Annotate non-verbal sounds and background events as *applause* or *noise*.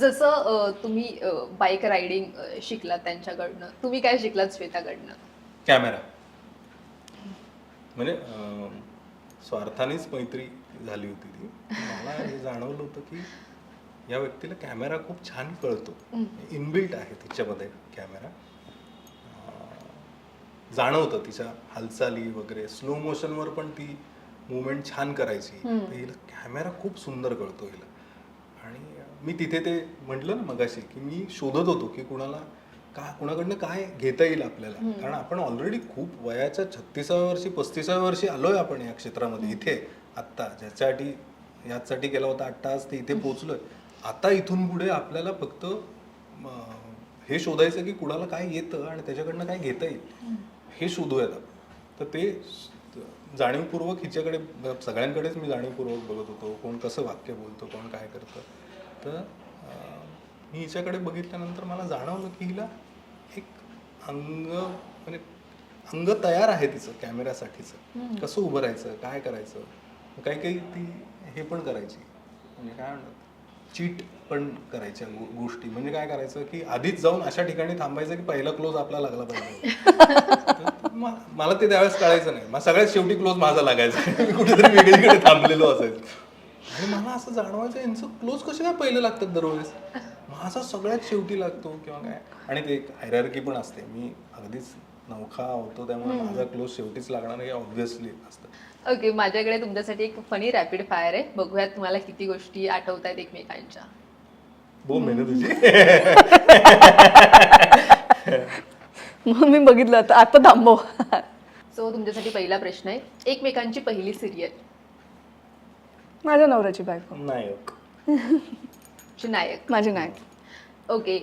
जसं तुम्ही bike riding शिकलात त्यांच्याकडनं तुम्ही काय शिकलात श्वेताकडनं? कॅमेरा. म्हणजे स्वार्थानेच मैत्री झाली होती ती. मला हे जाणवलं होतं की या व्यक्तीला कॅमेरा खूप छान कळतो. इनबिल्ट आहे तिच्यामध्ये कॅमेरा. जाणवतं तिच्या हालचाली वगैरे. स्लो मोशनवर पण ती मुवमेंट छान करायची. हिला कॅमेरा खूप सुंदर कळतो हिला. आणि मी तिथे ते म्हटलं ना मगाशी की मी शोधत होतो की कुणाला का कुणाकडनं काय घेता येईल आपल्याला. कारण आपण ऑलरेडी खूप वयाच्या छत्तीसाव्या वर्षी पस्तीसाव्या वर्षी आलोय आपण या क्षेत्रामध्ये. इथे आत्ता ज्याच्यासाठी याचसाठी केला होता आठ तास ते इथे पोहोचलोय. आता इथून पुढे आपल्याला फक्त हे शोधायचं की कुणाला काय येतं आणि त्याच्याकडनं काय घेता येईल. हे शोधूयात आपण. तर ते जाणीवपूर्वक हिच्याकडे सगळ्यांकडेच मी जाणीवपूर्वक बघत होतो. कोण कसं वाक्य बोलतो कोण काय करतं. तर मी हिच्याकडे बघितल्यानंतर मला जाणवलं की हिला एक अंग म्हणजे अंग तयार आहे तिचं कॅमेऱ्यासाठीचं. कसं उभं राहायचं काय करायचं काही काही ती हे पण करायची. म्हणजे काय म्हणतात? चीट पण करायच्या गोष्टी. म्हणजे काय करायचं की आधीच जाऊन अशा ठिकाणी थांबायचं की पहिला क्लोज आपला लागला पाहिजे. *laughs* मला ते त्यावेळेस कळायचं नाही. मग सगळ्यात शेवटी क्लोज माझा लागायचा. *laughs* कुठेतरी वेगळीकडे थांबलेलो असायचो. आणि मला असं जाणवायचं यांचं क्लोज कसे काय पहिले लागतात दरवेळेस? माझा सगळ्यात शेवटी लागतो किंवा काय? आणि ते एक हायरार्की पण असते. मी अगदीच नौखा होतो त्यामुळे माझा क्लोज शेवटीच लागणार हे ऑब्व्हियसली असतं. ओके माझ्याकडे तुमच्यासाठी एक फनी रॅपिड फायर आहे. बघूयात तुम्हाला किती गोष्टी आठवत आहेत एकमेकांच्या तुझी. *laughs* मग मी बघितलं आता आता थांबव. *laughs* सो तुमच्यासाठी पहिला प्रश्न आहे. एकमेकांची पहिली सिरियल माझ्या नवऱ्याची बायको. नायक. *laughs* नायक. माझी नाही ओके.